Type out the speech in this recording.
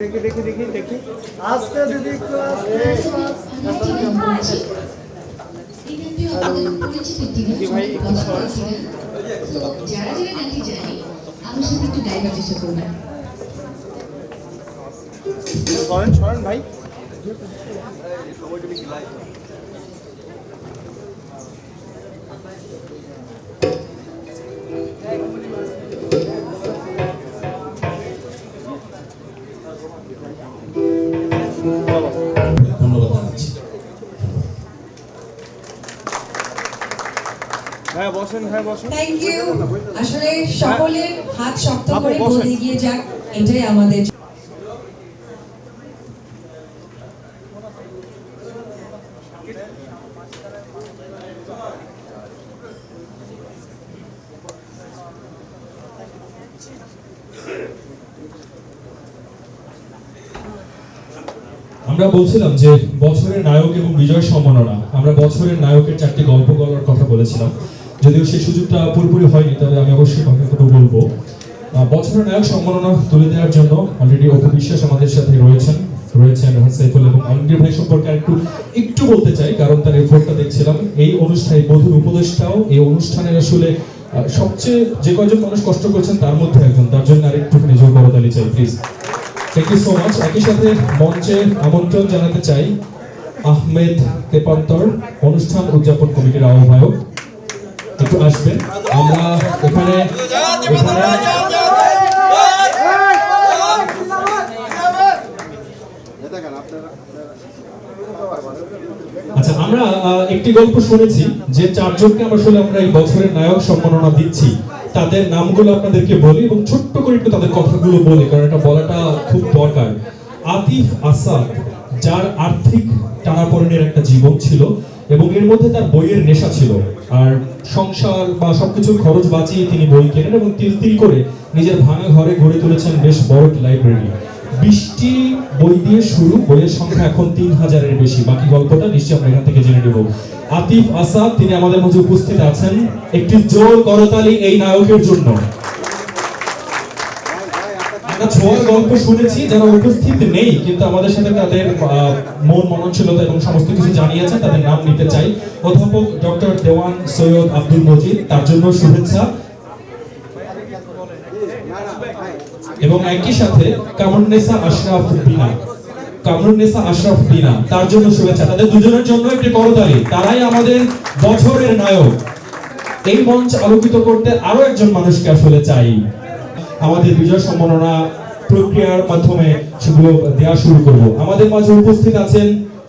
দেখি দেখি দেখি দেখি আস্তে দিদি একটু আস্তে একটু আস্তে। ভাই হ্যাঁ বসেন হ্যাঁ বসেন। থ্যাংক ইউ আসলে সকলের হাত শক্ত করে বসেন। বলতে গিয়ে যাক এটাই আমাদের আমরা বলছিলাম যে বছরের নায়ক এবং বিজয় সম্মাননা আমরা বছরের নায়কের চারটি গল্প বলার কথা বলেছিলাম। যদিও সেই সুযোগটা পুরোপুরি হয়নি, তবে আমি অবশ্যই কথাগুলো বলব। বছরের নায়ক সম্মাননা তুলে দেওয়ার জন্য অলরেডি অপু বিশ্বাস আমাদের সাথে রয়েছেন রয়েছেন রাহাত সাইফুল এবং আলমগীর ভাই সম্পর্কে একটু একটু বলতে চাই, কারণ তার এফোর্টটা দেখছিলাম। এই অনুষ্ঠানে বধুর উপদেশটাও এই অনুষ্ঠানের আসলে সবচেয়ে যে কয়জন মানুষ কষ্ট করছেন তার মধ্যে একজন, তার জন্য আরেকটুখানি জোর করতালি চাই please thank you so much একই সাথে মঞ্চে আমন্ত্রণ জানাতে চাই আহমেদ তেপান্তর অনুষ্ঠান উদযাপন কমিটির আহ্বায়ক। একটু আসবেন। আমরা এখানে আচ্ছা আমরা একটি গল্প শুনেছি যে চারজনকে আসলে আমরা এই বছরের নায়ক সম্মাননা দিচ্ছি। তাদের নামগুলো আপনাদেরকে বলি এবং ছোট্ট করে একটু তাদের কথাগুলো বলি, কারণ এটা বলাটা খুব দরকার। আতিফ আসাদ, যার আর্থিক টানাপোড়েনের একটা জীবন ছিল এবং এর মধ্যে তার বইয়ের নেশা ছিল। আর সংসার বা সবকিছুর খরচ বাঁচিয়ে তিনি বই কেনেন এবং তিল তিল করে নিজের ভাঙা ঘরে গড়ে তুলেছেন বেশ বড় লাইব্রেরি বৃষ্টি বই দিয়ে শুরু, বইয়ের সংখ্যা এখন তিন হাজারের বেশি। বাকি গল্পটা নিশ্চয়ই আমরা এখান থেকে জেনে নেব। আতিফ আসাদ, তিনি আমাদের মাঝে উপস্থিত আছেন। একটি জোর করতালি এই নায়কের জন্য। ছোঁয়ার গল্প শুনেছি, যারা উপস্থিত নেই, কিন্তু আমাদের সাথে তাদের মন, মননশীলতা এবং সমস্ত কিছু জানিয়েছেন তাদের নাম নিতে চাই। অধ্যাপক ডক্টর দেওয়ান সৈয়দ আব্দুল মজিদ, তার জন্য শুভেচ্ছা। এবং একই সাথে কামরুন্নেসা আশরাফ বিনা। কামরুন্নেসা আশরাফ বিনা, তার জন্য শুভেচ্ছা। তাদের দুজনের জন্য একটি করতালি। তারাই আমাদের বছরের নায়ক। এই মঞ্চ আলোকিত করতে আরও একজন মানুষকে আসলে চাই। আমাদের বিজয় সম্মাননা প্রক্রিয়ার মাধ্যমে সেগুলো দেওয়া শুরু করব। আমাদের মাঝে উপস্থিত আছেন